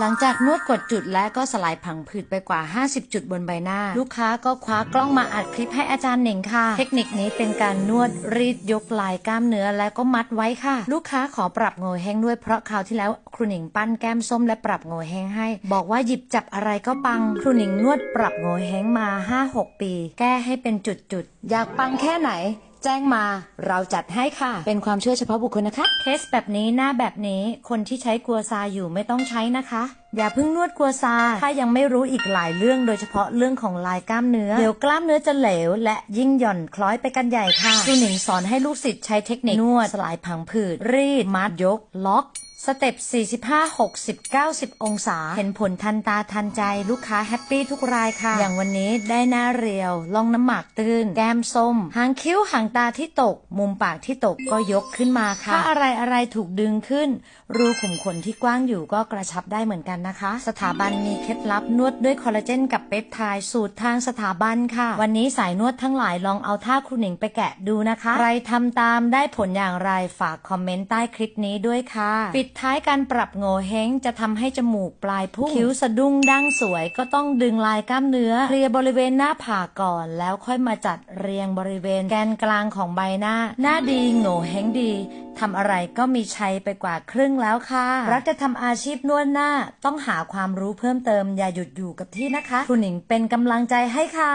หลังจากนวดกดจุดและก็สลายผังผืดไปกว่า 50 จุดบนใบหน้า ลูกค้าก็คว้ากล้องมาอัดคลิปให้อาจารย์เหน่งค่ะ เทคนิคนี้เป็นการนวดรีดยกลายกล้ามเนื้อและก็มัดไว้ค่ะ ลูกค้าขอปรับโงเห้งด้วยเพราะคราวที่แล้วครูหนิงปั้นแก้มส้มและปรับโงเห้งให้ บอกว่าหยิบจับอะไรก็ปัง ครูหนิงนวดปรับโงเห้งมา 5-6 ปี แก้ให้เป็นจุดๆอยากปังแค่ไหน แจ้งมาเราจัดให้ค่ะ เป็นความเชื่อเฉพาะบุคคลนะคะเคสแบบนี้หน้าแบบนี้คนที่ใช้กัวซาอยู่ไม่ต้องใช้นะคะ อย่าเพิ่งนวดกัวซา ถ้ายังไม่รู้อีกหลายเรื่องโดยเฉพาะเรื่องของลายกล้ามเนื้อเดี๋ยวกล้ามเนื้อจะเหลว และยิ่งหย่อนคล้อยไปกันใหญ่ค่ะครูหนิงสอนให้ลูกศิษย์ใช้เทคนิคนวดสลายผังผืด รีดมัดยก ล็อก สเต็ป 45 60 90 องศา เห็นผลทันตาทันใจลูกค้าแฮปปี้ทุกรายค่ะ อย่างวันนี้ได้หน้าเรียวลองน้ำหมากตื้น แก้มส้ม หางคิ้วหางตาที่ตก มุมปากที่ตกก็ยกขึ้นมาค่ะ ถ้าอะไรอะไรถูกดึงขึ้น รูขุมขนที่กว้างอยู่ก็กระชับได้เหมือนกันนะคะ สถาบันมีเคล็ดลับนวดด้วยคอลลาเจนกับเปปไทด์สูตรทางสถาบันค่ะ วันนี้สายนวดทั้งหลายลองเอาท่าครูหนิงไปแกะดูนะคะ ใครทำตามได้ผลอย่างไรฝากคอมเมนต์ใต้คลิปนี้ด้วยค่ะ ปิดท้ายการปรับโงเฮงจะทำให้จมูกปลายพุ่งคิ้วสะดุ้งดั้งสวยก็ต้องดึงลายกล้ามเนื้อเคลียร์บริเวณหน้าผากก่อน แล้วค่อยมาจัดเรียงบริเวณแกนกลางของใบหน้า หน้าดีโงเฮงดีทำอะไรก็มีชัยไปกว่าครึ่งแล้วค่ะ รักจะทำอาชีพนวดหน้า ต้องหาความรู้เพิ่มเติมอย่าหยุดอยู่กับที่นะคะครูหนิงเป็นกำลังใจให้ค่ะ